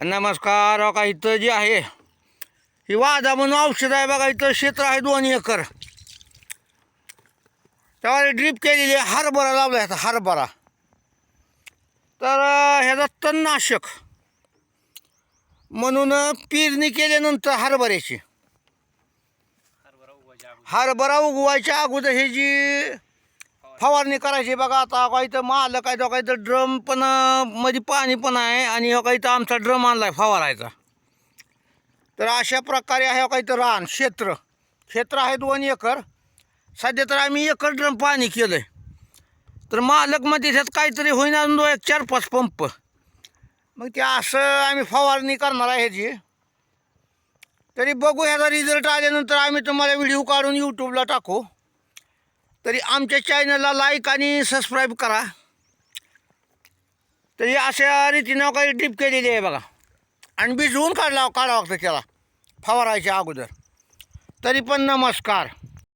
नमस्कार हो का इथं जे आहे ही वादा म्हणून औषध आहे बघा इथं क्षेत्र आहे दोन एकर. त्यावर ड्रीप केलेली आहे हरभरा लावला ह्याचा हरभरा. तर ह्याचा तणनाशक म्हणून पेरणी केल्यानंतर हरभऱ्याची. हरभरा उगवायच्या अगोदर हे जी फवारणी करायची बघा आता काही इथं माल काय तो काही तर ड्रम पण मध्ये पाणी पण आहे आणि हो काही इथं आमचा ड्रम आणला आहे फवारायचा. तर अशा प्रकारे आहे हो का इथं रान क्षेत्र. क्षेत्र आहे दोन एकर. सध्या तर आम्ही एकर ड्रम पाणी आहे तर मालकमध्ये त्यात काहीतरी होईना दो एक चार पाच पंप. मग ते असं आम्ही फवारणी करणार आहे ह्याची. तरी बघू ह्याचा रिझल्ट आल्यानंतर आम्ही तुम्हाला व्हिडिओ काढून यूट्यूबला टाकू. तरी आमच्या चॅनलला लाईक आणि सबस्क्राईब करा. तरी अशा रीतीनं काही ड्रीप केलेली आहे बघा. आणि भिजवून काढला काढावं लागतं त्याला. फवारायच्या अगोदर. तरी पण नमस्कार.